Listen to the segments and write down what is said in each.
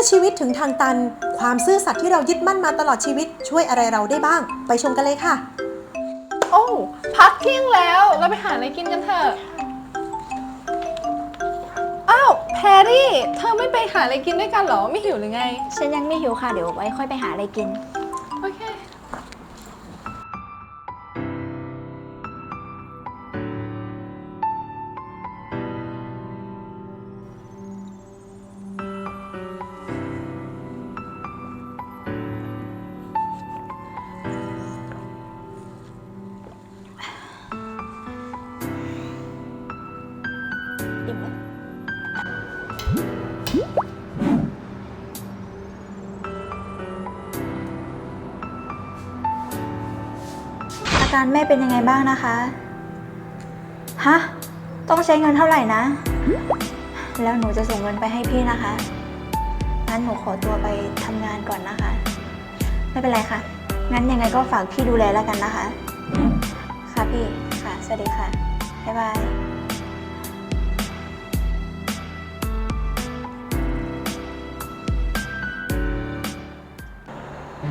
อชีวิตถึงทางตัน ความซื่อสัตย์ที่เรายึดมั่นมาตลอดชีวิตช่วยอะไรเราได้บ้าง ไปชมกันเลยค่ะ โอ้พักเที่ยงแล้ว เราไปหาอะไรกินกันเถอะ อ้าวแพรรี่ เธอไม่ไปหาอะไรกินด้วยกันเหรอ ไม่หิวหรือไง ฉันยังไม่หิวค่ะ เดี๋ยวไว้ค่อยไปหาอะไรกิน การแม่เป็นยังไงบ้างนะคะ ฮะ ต้องใช้เงินเท่าไหร่นะ แล้วหนูจะส่งเงินไปให้พี่นะคะ งั้นหนูขอตัวไปทำงานก่อนนะคะ ไม่เป็นไรค่ะ งั้นยังไงก็ฝากพี่ดูแลแล้วกันนะคะ ค่ะพี่ ค่ะ สวัสดีค่ะ บ๊ายบาย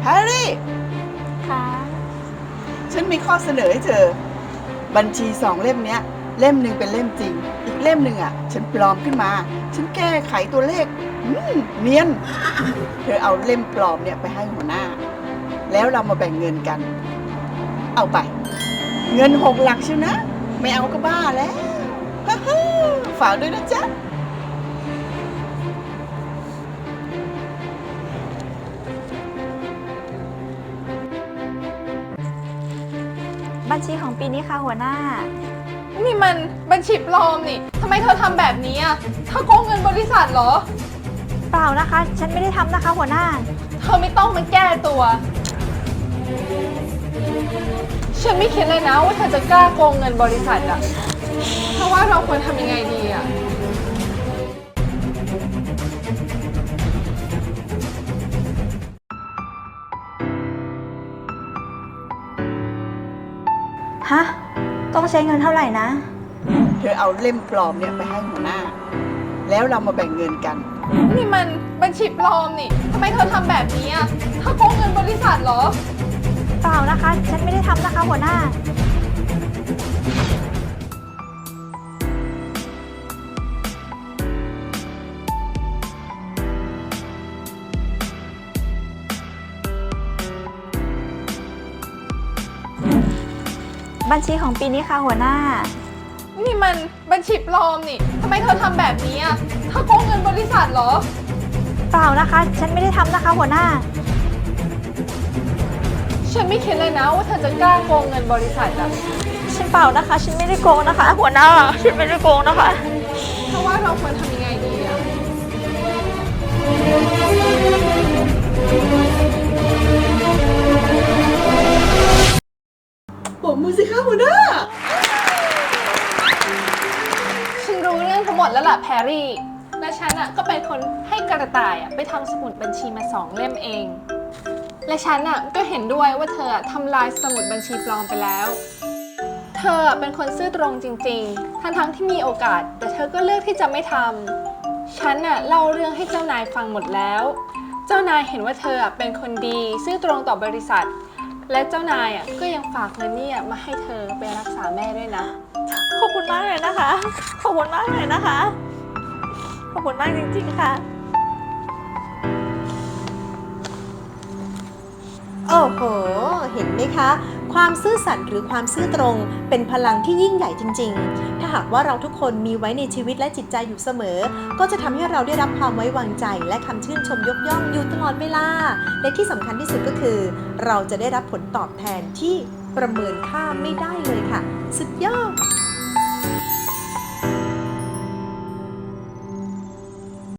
แฮร์รี่ ฉันมีข้อเสนอให้เธอ บัญชีสองเล่มเนี้ย เล่มหนึ่งเป็นเล่มจริง อีกเล่มหนึ่งอะ ฉันปลอมขึ้นมา ฉันแก้ไขตัวเลขอืมเนียน เธอเอาเล่มปลอมเนี่ยไปให้หัวหน้า แล้วเรามาแบ่งเงินกัน เอาไป เงินหกหลักเชียวนะ ไม่เอาก็บ้าแล้วฮ่าฮ่าฝากด้วยนะจ๊ะ บัญชีของปีนี้ค่ะหัวหน้า นี่มันบัญชีปลอมนี่ทำไมเธอทำแบบนี้อะเธอโกงเงินบริษัทเหรอ เปล่านะคะ ฉันไม่ได้ทำนะคะ หัวหน้า เธอไม่ต้องมาแก้ตัว ฉันไม่คิดเลยนะว่าเธอจะกล้าโกงเงินบริษัทอะเพราะว่าเราควรทำยังไงดีอะ ฮะ ต้องใช้เงินเท่าไหร่นะ เธอเอาเล่มปลอมเนี่ยไปให้หัวหน้า แล้วเรามาแบ่งเงินกัน นี่มันบัญชีปลอมนี่ทำไมเธอทำแบบนี้อะเธอโกงเงินบริษัทเหรอ เปล่านะคะ ฉันไม่ได้ทำนะคะหัวหน้า บัญชีของปีนี้ค่ะหัวหน้า นี่มันบัญชีปลอมนี่ทำไมเธอทำแบบนี้อะเธอโกงเงินบริษัทเหรอ เปล่านะคะ ฉันไม่ได้ทำนะคะ หัวหน้า ฉันไม่คิดเลยนะว่าเธอจะกล้าโกงเงินบริษัทอะฉันเปล่านะคะ ฉันไม่ได้โกงนะคะ หัวหน้า ฉันไม่ได้โกงนะคะเพราะว่าเราควรทำยังไงดีอะ มือสิคะหัวหน้า ฉันรู้เรื่องทั้งหมดแล้วล่ะแพรรี่ และฉันอะก็เป็นคนให้กระต่ายอะไปทำสมุดบัญชีมาสองเล่มเอง และฉันอะก็เห็นด้วยว่าเธออะทำลายสมุดบัญชีปลอมไปแล้ว เธออะเป็นคนซื่อตรงจริงๆ ทั้งๆที่มีโอกาส แต่เธอก็เลือกที่จะไม่ทำ ฉันน่ะเล่าเรื่องให้เจ้านายฟังหมดแล้ว เจ้านายเห็นว่าเธออะเป็นคนดี ซื่อตรงต่อบริษัท และเจ้านายอะก็ยังฝากเงินเนี่ยมาให้เธอไปรักษาแม่ด้วยนะ ขอบคุณมากเลยนะคะ ขอบคุณมากเลยนะคะ ขอบคุณมากจริงๆค่ะ โอ้โห เห็นไหมคะ ความซื่อสัตย์หรือความซื่อตรง เป็นพลังที่ยิ่งใหญ่จริง ๆ ถ้าหากว่าเราทุกคนมีไว้ในชีวิตและจิตใจอยู่เสมอ ก็จะทำให้เราได้รับความไว้วางใจ และคำชื่นชมยกย่องอยู่ตลอดเวลา และที่สำคัญที่สุดก็คือ เราจะได้รับผลตอบแทนที่ประเมินค่าไม่ได้เลยค่ะ สุดยอด